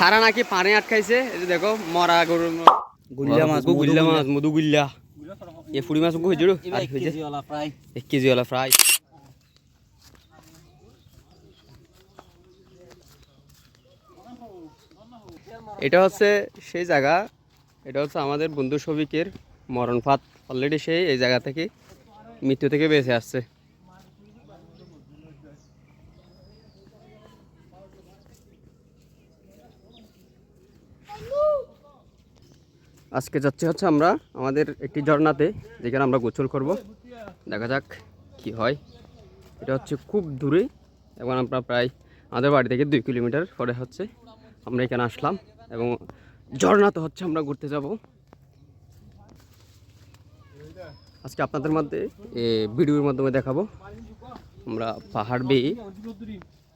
তারা নাকি পানি আটকাইছে এই যে দেখো মরা গরু গুল্লা মাছ, গুল্লা। মাছ মধু গুল্লা। এ ফুড়ি মাছ এক কেজি ওলা প্রায় এক কেজি ওলা ফ্রাই। এটা হচ্ছে সেই জায়গা এটা হচ্ছে আমাদের বন্ধু শফিকের মরণ ফাত অলরেডি সেই এই জায়গা থেকে মৃত্যু থেকে বেঁচে আসছে। আজকে যাচ্ছে হচ্ছে আমরা আমাদের একটি ঝর্ণাতে, যেখানে আমরা গোসল করব। দেখা যাক কি হয়। এটা হচ্ছে খুব দূরে এবং আমরা প্রায় আমাদের বাড়ি থেকে দুই কিলোমিটার পরে হচ্ছে আমরা এখানে আসলাম এবং ঝর্ণাতে হচ্ছে আমরা ঘুরতে যাব। আজকে আপনাদের মধ্যে ভিডিওর মাধ্যমে দেখাবো। আমরা পাহাড় বেয়ে,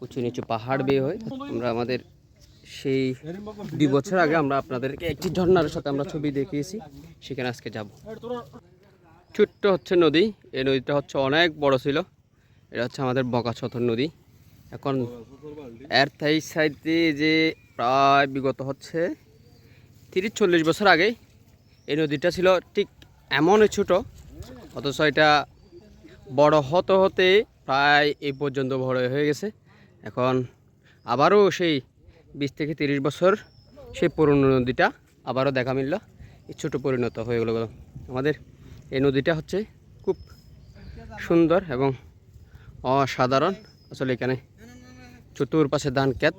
উঁচু নিচু পাহাড় বেয়ে হয়ে আমরা আমাদের সেই দুই বছর আগে আমরা আপনাদেরকে একটি ঝর্ণার সাথে আমরা ছবি দেখিয়েছি, সেখানে আজকে যাব। ছোট্ট হচ্ছে নদী, এই নদীটা হচ্ছে অনেক বড় ছিল। এটা হচ্ছে আমাদের বকাছতর নদী। এখন এর তাই সাইডে যে প্রায় বিগত হচ্ছে তিরিশ চল্লিশ বছর আগে এই নদীটা ছিল ঠিক এমনই ছোট, অথচ এটা বড় হতে হতে প্রায় এই পর্যন্ত বড় হয়ে গেছে। এখন আবারও সেই বিশ থেকে তিরিশ বছর সেই পুরনো নদীটা আবারও দেখা মিলল। এই ছোটো পরিণত হয়ে গেলো আমাদের এই নদীটা হচ্ছে খুব সুন্দর এবং অসাধারণ। আসলে এখানে চতুর্পাশে ধান ক্ষেত।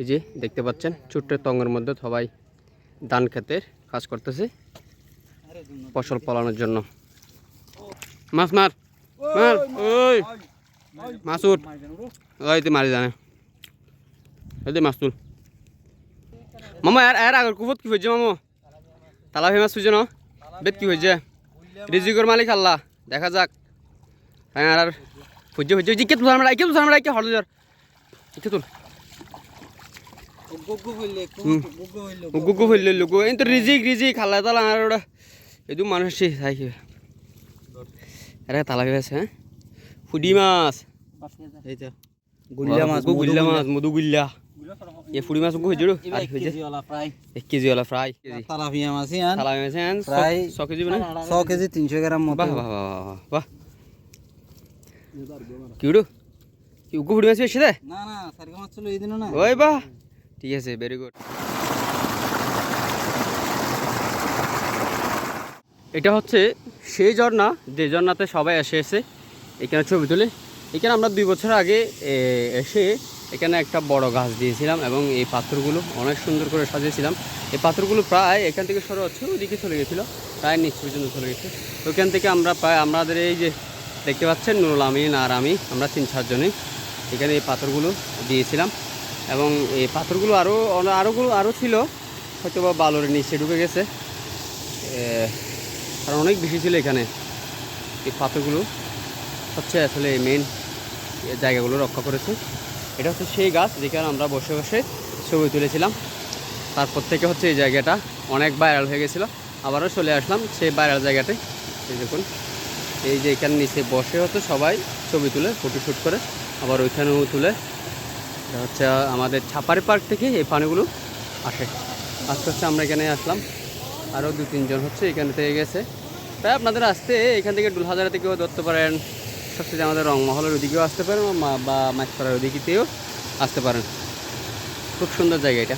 এই যে দেখতে পাচ্ছেন, ছোট্ট তঙ্গের মধ্যে সবাই ধান ক্ষেতের কাজ করতেছে ফসল ফলানোর জন্য। মাছ মার মার, ওই মাছ উঠ ওই, তুই মারি জানে। দে মাছ তুল মামা আর আর আগর কুফত কি হয়েছে মামু? তালা ভে মাছ হয়েছে ন? বেদ কি হয়েছে রিজিকর মালিক আল্লাহ। দেখা যাক। আর হয়েছে হয়েছে কে তুল আমরা কে তুল আমরা কে হরদ যার কে তুল। গুগু হইলে গুগু এই তো রিজিক রিজিক খাল্লা তালা আর ওটা এদু মানুষ তাই আরে তালা ভেবেছে হ্যাঁ ফুডি মাছ এই তো। গুল্লা মাছ গুল্লা। মাছ মধু গুল্লা। প্রায় ছ কেজি মানে ছ কেজি তিনশো গ্রাম মতো বাহ বাহ বাহ বাহ বাহ কিউডু কি উগু ফুডি মাছ এসে না না সারগা মাছ ছিল এই দিনও না ওই বাহ ঠিক আছে ভেরি গুড এটা হচ্ছে সেই ঝর্ণা যে ঝর্ণাতে সবাই এসে এসে এখানে ছবি তুলে। এখানে আমরা দুই বছর আগে এসে এখানে একটা বড় গাছ দিয়েছিলাম এবং এই পাথরগুলো অনেক সুন্দর করে সাজিয়েছিলাম। এই পাথরগুলো প্রায় এখান থেকে সরে হচ্ছে, ওইদিকে চলে গেছিল, প্রায় নিচ পর্যন্ত চলে গেছে। ওইখান থেকে আমরা প্রায়, আমাদের এই যে দেখতে পাচ্ছেন, নুরুল আমিন আর আমি, আমরা তিন চারজনে এখানে এই পাথরগুলো দিয়েছিলাম। এবং এই পাথরগুলো আরও আরোগুলো আরও ছিল হয়তো বা বালুর নিচে ঢুকে গেছে। কারণ অনেক বেশি ছিল এখানে। এই পাথরগুলো হচ্ছে আসলে মেন জায়গাগুলো রক্ষা করেছে। এটা হচ্ছে সেই গাছ যেখানে আমরা বসে বসে ছবি তুলেছিলাম। তারপর থেকে হচ্ছে এই জায়গাটা অনেক ভাইরাল হয়ে গেছিল। আবারও চলে আসলাম সেই ভাইরাল জায়গাতে। এই দেখুন, এই যে এখানে নিচে বসে হতো সবাই ছবি তুলে ফটোশ্যুট করে, আবার ওইখানেও তুলে। হচ্ছে আমাদের ছাপারি পার্ক থেকে এই পানিগুলো আসে। আস্তে আস্তে আমরা এখানে আসলাম। আরও দু তিনজন হচ্ছে এখান থেকে গেছে। তাই আপনাদের আসতে এখান থেকে ডুলহাজারা থেকেও ধরতে পারেন সবচেয়ে আমাদের রংমহলের ওদিকেও আসতে পারেন বা- মাছপাড়ার ওদিকেতেও আসতে পারেন। খুব সুন্দর জায়গা এটা।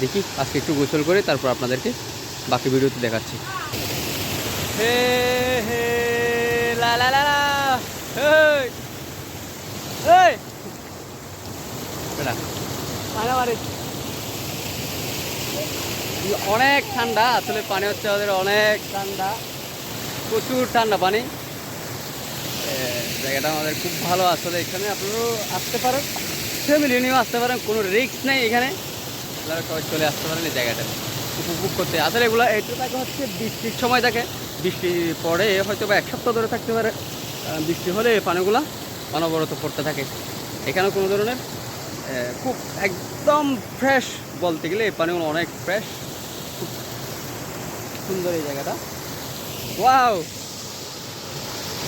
দেখি, আজকে একটু গোসল করে তারপর আপনাদেরকে বাকি ভিডিওতে দেখাচ্ছি। হে লা লা লা অনেক ঠান্ডা, আসলে পানি হচ্ছে আমাদের অনেক ঠান্ডা, প্রচুর ঠান্ডা পানি। জায়গাটা আমাদের খুব ভালো আসলে এখানে আপনারাও আসতে পারেন। ফ্যামিলি নিয়েও আসতে পারেন, কোনো রিস্ক নেই এখানে। আপনারা সবাই চলে আসতে পারেন এই জায়গাটা। উপভোগ করতে। আসলে এগুলো এটা থাকে হচ্ছে বৃষ্টির সময় থাকে। বৃষ্টি পরে হয়তো বা এক সপ্তাহ ধরে থাকতে পারে। বৃষ্টি হলে এই পানিগুলা অনবরত পড়তে থাকে। এখানে কোনো ধরনের খুব একদম ফ্রেশ বলতে গেলে এই পানিগুলো অনেক ফ্রেশ খুব সুন্দর এই জায়গাটা। ওয়াও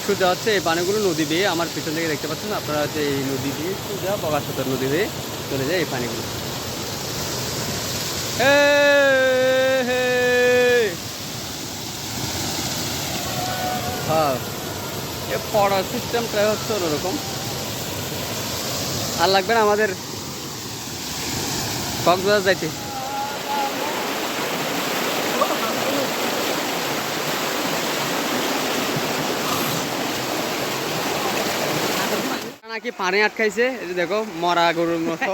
সোজা হচ্ছে এই পানিগুলো নদী দিয়ে আমার পিছন থেকে দেখতে পাচ্ছেন, আপনারা হচ্ছে এই নদী দিয়ে সোজা বগাসতর নদী দিয়ে চলে যায় এই পানিগুলো। হ্যাঁ পড়ার সিস্টেমটা হচ্ছে ওরকম আর লাগবে না আমাদের কক্সবাজার যাইতে। নাকি পানি আটকাইছে? এই যে দেখো মরা গরুর মতো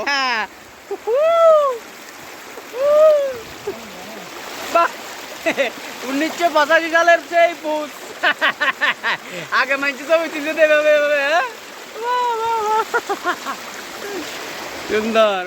উনিশশো পঁচাশি সালের সেই পুষ আগে মানছি সব চিনতে দেবে। সুন্দর